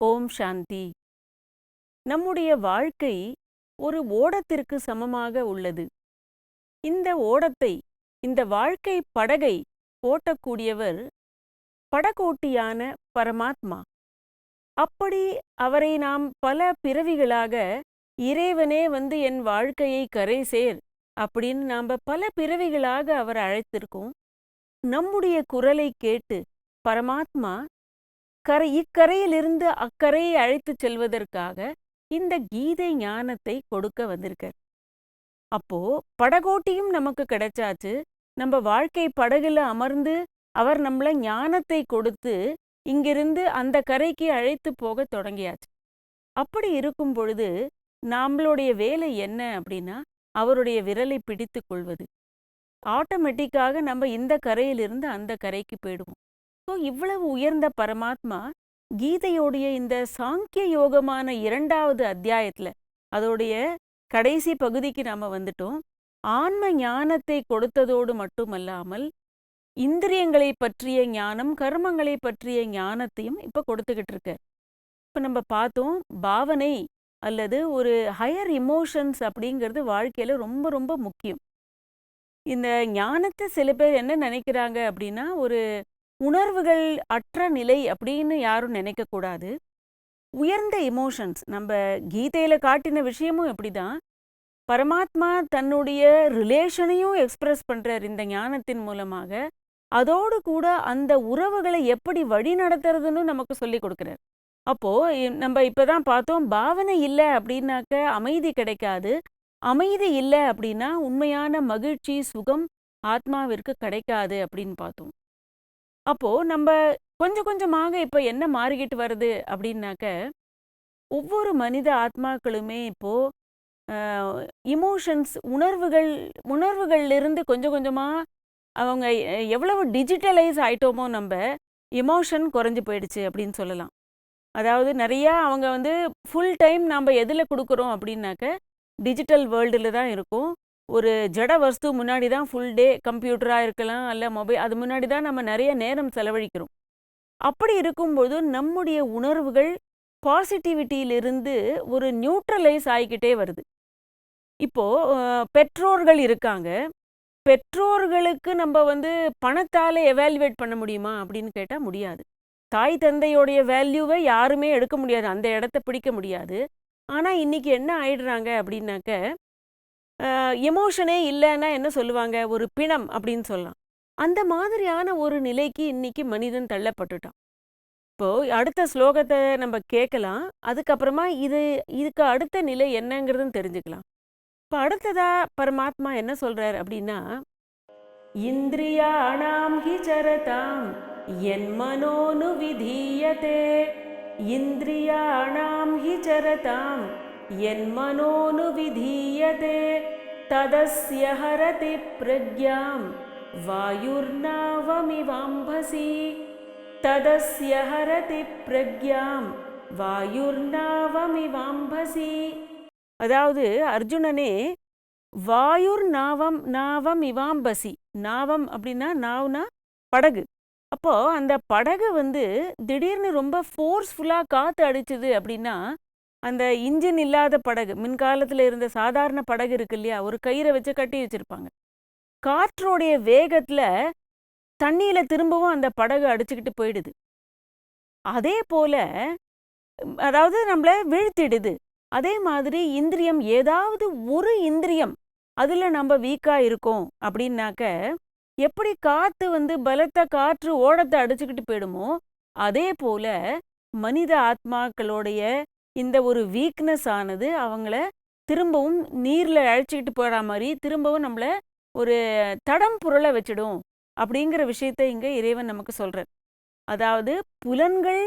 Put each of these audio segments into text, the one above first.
ஓம் சாந்தி. நம்முடைய வாழ்க்கை ஒரு ஓடத்திற்கு சமமாக உள்ளது. இந்த ஓடத்தை இந்த வாழ்க்கை படகை ஓட்டக்கூடியவர் படகோட்டியான பரமாத்மா. அப்படி அவரை நாம் பல பிறவிகளாக இறைவனே வந்து என் வாழ்க்கையை கரை சேர் அப்படின்னு நாம் பல பிறவிகளாக அவர் அழைத்திருக்கோம். நம்முடைய குரலை கேட்டு பரமாத்மா கரை இக்கரையிலிருந்து அக்கரையை அழைத்துச் செல்வதற்காக இந்த கீதை ஞானத்தை கொடுக்க வந்திருக்கார். அப்போ படகோட்டியும் நமக்கு கிடைச்சாச்சு. நம்ம வாழ்க்கை படகுல அமர்ந்து அவர் நம்மள ஞானத்தை கொடுத்து இங்கிருந்து அந்த கரைக்கு அழைத்து போக தொடங்கியாச்சு. அப்படி இருக்கும் பொழுது நம்மளுடைய வேலை என்ன அப்படின்னா அவருடைய விரலை பிடித்து கொள்வது. ஆட்டோமேட்டிக்காக நம்ம இந்த கரையிலிருந்து அந்த கரைக்கு போயிடுவோம். ஸோ இவ்வளவு உயர்ந்த பரமாத்மா கீதையோடைய இந்த சாங்கிய யோகமான இரண்டாவது அத்தியாயத்துல அதோடைய கடைசி பகுதிக்கு நாம வந்துட்டோம். ஆன்ம ஞானத்தை கொடுத்ததோடு மட்டுமல்லாமல் இந்திரியங்களை பற்றிய ஞானம் கர்மங்களை பற்றிய ஞானத்தையும் இப்ப கொடுத்துக்கிட்டு இருக்க இப்ப நம்ம பார்த்தோம் பாவனை அல்லது ஒரு ஹையர் இமோஷன்ஸ் அப்படிங்கிறது வாழ்க்கையில ரொம்ப ரொம்ப முக்கியம். இந்த ஞானத்தை சில பேர் என்ன நினைக்கிறாங்க அப்படின்னா ஒரு உணர்வுகள் அற்ற நிலை அப்படின்னு யாரும் நினைக்க கூடாது. உயர்ந்த எமோஷன்ஸ் நம்ம கீதையில காட்டின விஷயமும் எப்படி தான் பரமாத்மா தன்னுடைய ரிலேஷனையும் எக்ஸ்பிரஸ் பண்றார் இந்த ஞானத்தின் மூலமாக. அதோடு கூட அந்த உறவுகளை எப்படி வழி நடத்துறதுன்னு நமக்கு சொல்லி கொடுக்குறார். அப்போ நம்ம இப்பதான் பார்த்தோம் பாவனை இல்லை அப்படின்னாக்க அமைதி கிடைக்காது. அமைதி இல்லை அப்படின்னா உண்மையான மகிழ்ச்சி சுகம் ஆத்மாவிற்கு கிடைக்காது அப்படின்னு பார்த்தோம். அப்போ நம்ம கொஞ்சம் கொஞ்சமாக இப்போ என்ன மாறிக்கிட்டு வருது அப்படின்னாக்க ஒவ்வொரு மனித ஆத்மாக்களுமே இப்போ இமோஷன்ஸ் உணர்வுகள் உணர்வுகள்லேருந்து கொஞ்சம் கொஞ்சமாக அவங்க எவ்வளவு டிஜிட்டலைஸ் ஆயிட்டோமோ நம்ம இமோஷன் குறைஞ்சு போயிடுச்சு அப்படின்னு சொல்லலாம். அதாவது நிறையா அவங்க வந்து ஃபுல் டைம் நம்ம எதில் கொடுக்குறோம் அப்படின்னாக்க டிஜிட்டல் வேர்ல்டில் தான் இருக்கும். ஒரு ஜட வஸ்து முன்னாடி தான் ஃபுல் டே கம்ப்யூட்டராக இருக்கலாம் அல்ல மொபைல் அது முன்னாடி தான் நம்ம நிறைய நேரம் செலவழிக்கிறோம். அப்படி இருக்கும்போது நம்முடைய உணர்வுகள் பாசிட்டிவிட்டியிலிருந்து ஒரு நியூட்ரலைஸ் ஆகிக்கிட்டே வருது. இப்போது பெற்றோர்கள் இருக்காங்க. பெற்றோர்களுக்கு நம்ம வந்து பணத்தால் எவாலுவேட் பண்ண முடியுமா அப்படின்னு கேட்டால் முடியாது. தாய் தந்தையோடைய வேல்யூவை யாருமே எடுக்க முடியாது. அந்த இடத்த பிடிக்க முடியாது. ஆனால் இன்றைக்கி என்ன ஆயிடுறாங்க அப்படின்னாக்க எமோஷனே இல்லைன்னா என்ன சொல்லுவாங்க? ஒரு பிணம் அப்படின்னு சொல்லலாம். அந்த மாதிரியான ஒரு நிலைக்கு இன்னைக்கு மனிதன் தள்ளப்பட்டுட்டான். இப்போ அடுத்த ஸ்லோகத்தை நம்ம கேட்கலாம். அதுக்கப்புறமா இது இதுக்கு அடுத்த நிலை என்னங்கிறதும் தெரிஞ்சுக்கலாம். இப்போ அடுத்ததா பரமாத்மா என்ன சொல்றார் அப்படின்னா இந்திரியாணாம் ஹி சரதாம் என் மனோனு விதீயதே. இந்திரியாணாம் ஹி சரதாம் என் மனோனு விதீயதே ததஸ்ய ஹரதி பிரக்யாம் வாயுர்நாவமிவாம்பசி ததஸ்ய ஹரதி பிரக்யாம் அதாவது அர்ஜுனனே வாயுர் நாவம் நாவம் இவாம்பசி நாவம் அப்படின்னா நாவ்னா படகு। அப்போது அந்த படகு வந்து திடீர்னு ரொம்ப ஃபோர்ஸ்ஃபுல்லாக காற்று அடிச்சுது அப்படின்னா அந்த இன்ஜின் இல்லாத படகு மின்காலத்தில் இருந்த சாதாரண படகு இருக்கு இல்லையா? ஒரு கயிறை வச்சு கட்டி வச்சிருப்பாங்க. காற்றோடைய வேகத்தில் தண்ணியில் திரும்பவும் அந்த படகு அடிச்சுக்கிட்டு போயிடுது. அதே போல அதாவது நம்மள வீழ்த்திடுது. அதே மாதிரி இந்திரியம் ஏதாவது ஒரு இந்திரியம் அதில் நம்ம வீக்காக இருக்கோம் அப்படின்னாக்க எப்படி காற்று வந்து பலத்த காற்று ஓடத்தை அடிச்சுக்கிட்டு போயிடுமோ அதே போல மனித ஆத்மாக்களுடைய இந்த ஒரு வீக்னஸ் ஆனது அவங்கள திரும்பவும் நீரில் அழைச்சிக்கிட்டு போகிற மாதிரி திரும்பவும் நம்மள ஒரு தடம் புரள வச்சிடும் அப்படிங்கிற விஷயத்த இங்கே இறைவன் நமக்கு சொல்கிறார் அதாவது புலன்கள்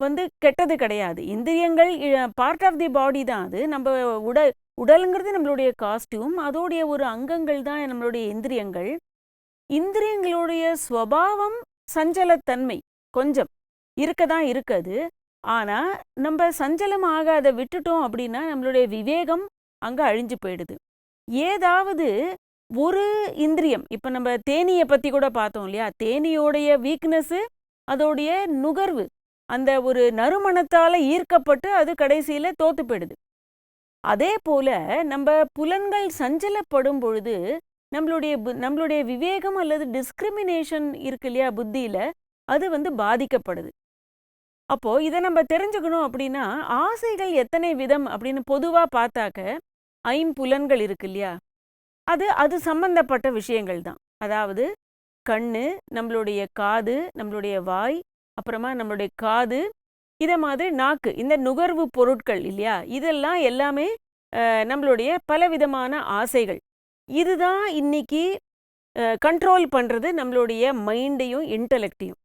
வந்து கெட்டது கிடையாது. இந்திரியங்கள் பார்ட் ஆஃப் தி பாடி தான் அது. நம்ம உடல் உடலுங்கிறது நம்மளுடைய காஸ்டியூம் அதோடைய ஒரு அங்கங்கள் தான் நம்மளுடைய இந்திரியங்கள். இந்திரியங்களுடைய ஸ்வபாவம் சஞ்சலத்தன்மை கொஞ்சம் இருக்க தான் இருக்குது. ஆனா நம்ம சஞ்சலம் ஆகாத விட்டுட்டோம் அப்படின்னா நம்மளுடைய விவேகம் அங்க அழிஞ்சு போயிடுது. ஏதாவது ஒரு இந்திரியம் இப்ப நம்ம தேனியை பத்தி கூட பார்த்தோம் இல்லையா? தேனியோடைய வீக்னஸ் அதோடைய நுகர்வு அந்த ஒரு நறுமணத்தால ஈர்க்கப்பட்டு அது கடைசியில் தோத்து போயிடுது. அதே போல நம்ம புலன்கள் சஞ்சலப்படும் பொழுது நம்மளுடைய நம்மளுடைய விவேகம் அல்லது டிஸ்கிரிமினேஷன் இருக்கு இல்லையா? புத்தியில அது வந்து பாதிக்கப்படுது. அப்போ இதை நம்ம தெரிஞ்சுக்கணும் அப்படின்னா ஆசைகள் எத்தனை விதம் அப்படின்னு பொதுவா பார்த்தாக்க ஐம்புலன்கள் இருக்கு இல்லையா? அது அது சம்பந்தப்பட்ட விஷயங்கள் தான். அதாவது கண்ணு நம்மளுடைய காது நம்மளுடைய வாய் அப்புறமா நம்மளுடைய காது இதை மாதிரி நாக்கு இந்த நுகர்வு பொருட்கள் இல்லையா? இதெல்லாம் எல்லாமே அஹ், நம்மளுடைய பலவிதமான ஆசைகள். இதுதான் இன்னைக்கு கண்ட்ரோல் பண்றது நம்மளுடைய மைண்டையும் இன்டலெக்டையும்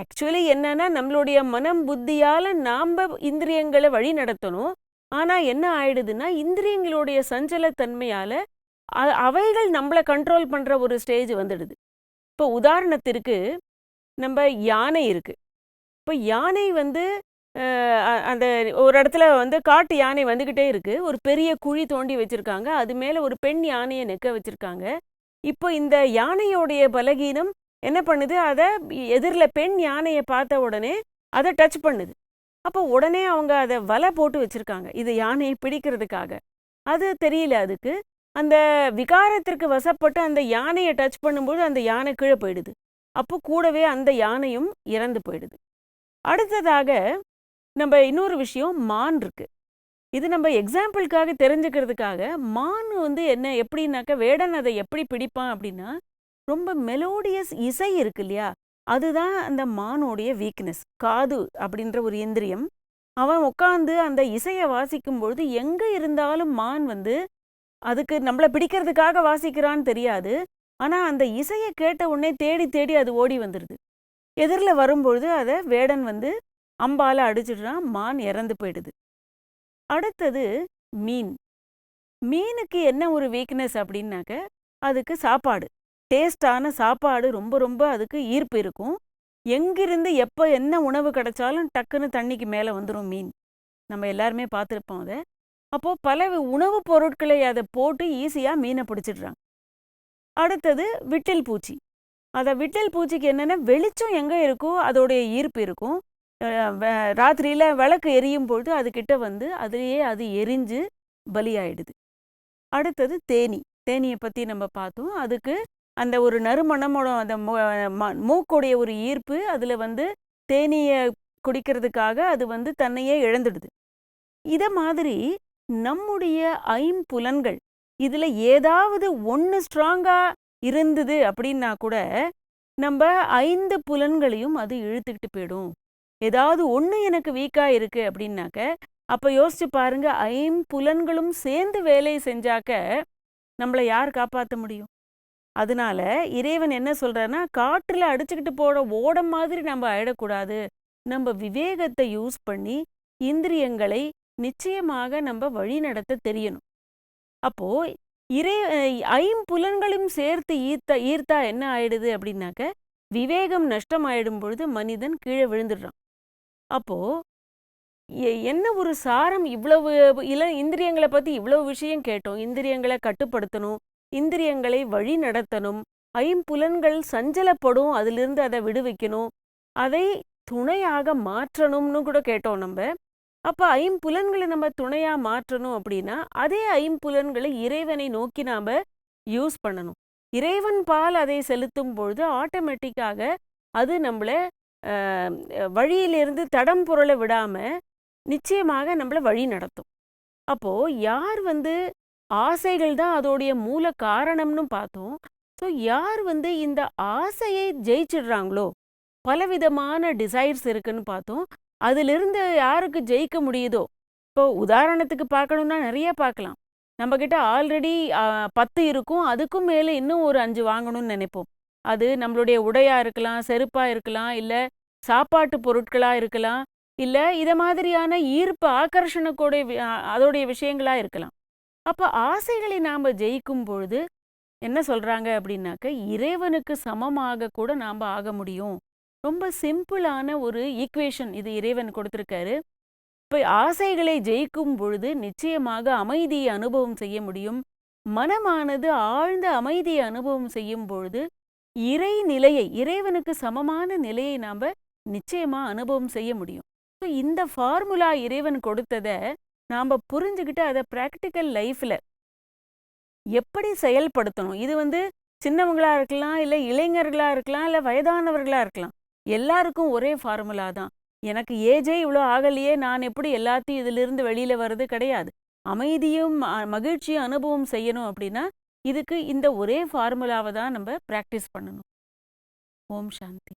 ஆக்சுவலி என்னன்னா நம்மளுடைய மனம் புத்தியால நாம இந்திரியங்களை வழி நடத்தணும். ஆனா என்ன ஆயிடுதுன்னா இந்திரியங்களுடைய சஞ்சலத்தன்மையால அவைகள் நம்மளை கண்ட்ரோல் பண்ற ஒரு ஸ்டேஜ் வந்துடுது. இப்போ உதாரணத்திற்கு நம்ம யானை இருக்கு. இப்போ யானை வந்து அந்த ஒரு இடத்துல வந்து காட்டு யானை வந்துகிட்டே இருக்கு. ஒரு பெரிய குழி தோண்டி வச்சிருக்காங்க. அது மேல ஒரு பெண் யானையை நிற்க வச்சிருக்காங்க. இப்போ இந்த யானையோடைய பலகீனம் என்ன பண்ணுது? அதை எதிரில் பெண் யானையை பார்த்த உடனே அதை டச் பண்ணுது. அப்போ உடனே அவங்க அதை வலை போட்டு வச்சிருக்காங்க. இது யானையை பிடிக்கிறதுக்காக. அது தெரியல அதுக்கு. அந்த விகாரத்திற்கு வசப்பட்டு அந்த யானையை டச் பண்ணும்போது அந்த யானை கீழே போயிடுது. அப்போ கூடவே அந்த யானையும் இறந்து போயிடுது. அடுத்ததாக நம்ம இன்னொரு விஷயம் மான் இருக்கு. இது நம்ம எக்ஸாம்பிளுக்காக தெரிஞ்சுக்கிறதுக்காக மான் வந்து என்ன எப்படின்னாக்க வேடன் அதை எப்படி பிடிப்பான் அப்படின்னா ரொம்ப மெலோடியஸ் இசை இருக்கு இல்லையா? அதுதான் அந்த மானோடைய வீக்னஸ் காது அப்படின்ற ஒரு இந்திரியம். அவன் உட்காந்து அந்த இசையை வாசிக்கும் பொழுது எங்க இருந்தாலும் மான் வந்து அதுக்கு நம்மளை பிடிக்கிறதுக்காக வாசிக்கிறான்னு தெரியாது. ஆனா அந்த இசையை கேட்ட உடனே தேடி தேடி அது ஓடி வந்துடுது எதிரில் வரும்பொழுது அதை வேடன் வந்து அம்பால அடிச்சிடுறான் மான் இறந்து போயிடுது. அடுத்தது மீன். மீனுக்கு என்ன ஒரு வீக்னஸ் அப்படின்னாக்க அதுக்கு சாப்பாடு. டேஸ்டான சாப்பாடு ரொம்ப ரொம்ப அதுக்கு ஈர்ப்பு இருக்கும். எங்கிருந்து எப்போ என்ன உணவு கிடைச்சாலும் டக்குன்னு தண்ணிக்கு மேலே வந்துடும் மீன். நம்ம எல்லாருமே பார்த்துருப்போம் அதை. அப்போது பல உணவுப் பொருட்களை அதை போட்டு ஈஸியாக மீனை பிடிச்சிடுறாங்க. அடுத்தது விட்டில் பூச்சி. அதை விட்டில் பூச்சிக்கு என்னென்னா வெளிச்சம் எங்கே இருக்கோ அதோடைய ஈர்ப்பு இருக்கும். ராத்திரியில் விளக்கு எரியும் பொழுது அதுக்கிட்ட வந்து அதுலேயே அது எரிஞ்சு பலியாயிடுது. அடுத்தது தேனி. தேனியை பற்றி நம்ம பார்த்தோம். அதுக்கு அந்த ஒரு நறுமணமோட அந்த மூக்குடைய ஒரு ஈர்ப்பு அதில் வந்து தேனியை குடிக்கிறதுக்காக அது வந்து தன்னையே இழந்துடுது. இத மாதிரி நம்முடைய ஐம்புலன்கள் இதில் ஏதாவது ஒன்று ஸ்ட்ராங்காக இருந்தது அப்படின்னா கூட நம்ம ஐந்து புலன்களையும் அது இழுத்துக்கிட்டு போயிடும். ஏதாவது ஒன்று எனக்கு வீக்காக இருக்கு அப்படின்னாக்க அப்போ யோசிச்சு பாருங்க ஐம்புலன்களும் சேர்ந்து வேலையை செஞ்சாக்க நம்மளை யார் காப்பாற்ற முடியும்? அதனால இறைவன் என்ன சொல்றாருன்னா காற்றுல அடிச்சுக்கிட்டு போற ஓடம் மாதிரி நம்ம ஆயிடக்கூடாது. நம்ம விவேகத்தை யூஸ் பண்ணி இந்திரியங்களை நிச்சயமாக நம்ம வழி நடத்த தெரியணும். அப்போ இறை ஐம்புலன்களும் சேர்த்து ஈர்த்த ஈர்த்தா என்ன ஆயிடுது அப்படின்னாக்க விவேகம் நஷ்டம் ஆயிடும் பொழுது மனிதன் கீழே விழுந்துடுறான். அப்போ என்ன ஒரு சாரம் இவ்வளவு இள இந்திரியங்களை பத்தி இவ்வளவு விஷயம் கேட்டோம். இந்திரியங்களை கட்டுப்படுத்தணும். இந்திரியங்களை வழி நடத்தணும் ஐம்புலன்கள் சஞ்சலப்படும் அதிலிருந்து அதை விடுவிக்கணும். அதை துணையாக மாற்றணும்னு கூட கேட்டோம் நம்ம. அப்ப ஐம்புலன்களை நம்ம துணையா மாற்றணும் அப்படின்னா அதே ஐம்புலன்களை இறைவனை நோக்கி நாம யூஸ் பண்ணணும். இறைவன் பால் அதை செலுத்தும் பொழுது ஆட்டோமேட்டிக்காக அது நம்மள வழியிலிருந்து தடம் புரள விடாம நிச்சயமாக நம்மள வழி நடத்தும் அப்போ யார் வந்து ஆசைகள் தான் அதோடைய மூல காரணம்னு பார்த்தோம். ஸோ யார் வந்து இந்த ஆசையை ஜெயிச்சிடுறாங்களோ பலவிதமான டிசைர்ஸ் இருக்குன்னு பார்த்தோம். அதிலிருந்து யாருக்கு ஜெயிக்க முடியுதோ இப்போ உதாரணத்துக்கு பார்க்கணுன்னா நிறைய பார்க்கலாம். நம்ம கிட்ட ஆல்ரெடி பத்து இருக்கும். அதுக்கும் மேலே இன்னும் ஒரு அஞ்சு வாங்கணும்னு நினைப்போம். அது நம்மளுடைய உடையா இருக்கலாம் செருப்பா இருக்கலாம் இல்லை சாப்பாட்டு பொருட்களா இருக்கலாம் இல்லை இதை மாதிரியான ஈர்ப்பு ஆக்கர்ஷணக்கூட அதோடைய விஷயங்களா இருக்கலாம். அப்ப ஆசைகளை நாம ஜெயிக்கும் பொழுது என்ன சொல்றாங்க அப்படின்னாக்க இறைவனுக்கு சமமாக கூட நாம ஆக முடியும். ரொம்ப சிம்பிளான ஒரு ஈக்குவேஷன் இது இறைவன் கொடுத்திருக்காரு. இப்போ ஆசைகளை ஜெயிக்கும் பொழுது நிச்சயமாக அமைதியை அனுபவம் செய்ய முடியும். மனமானது ஆழ்ந்த அமைதியை அனுபவம் செய்யும் பொழுது இறை நிலையை இறைவனுக்கு சமமான நிலையை நாம நிச்சயமா அனுபவம் செய்ய முடியும். ஸோ இந்த ஃபார்முலா இறைவன் கொடுத்ததை நாம புரிஞ்சுக்கிட்டு அதை ப்ராக்டிக்கல் லைஃப்ல எப்படி செயல்படுத்தணும்? இது வந்து சின்னவங்களா இருக்கலாம் இல்லை இளைஞர்களா இருக்கலாம் இல்லை வயதானவர்களா இருக்கலாம். எல்லாருக்கும் ஒரே ஃபார்முலா தான். எனக்கு ஏஜே இவ்வளோ ஆகலையே நான் எப்படி எல்லாத்தையும் இதிலிருந்து வெளியில வர்றது கிடையாது. அமைதியும் மகிழ்ச்சியும் அனுபவம் செய்யணும் அப்படின்னா இதுக்கு இந்த ஒரே ஃபார்முலாவை தான் நம்ம ப்ராக்டிஸ் பண்ணணும். ஓம் சாந்தி.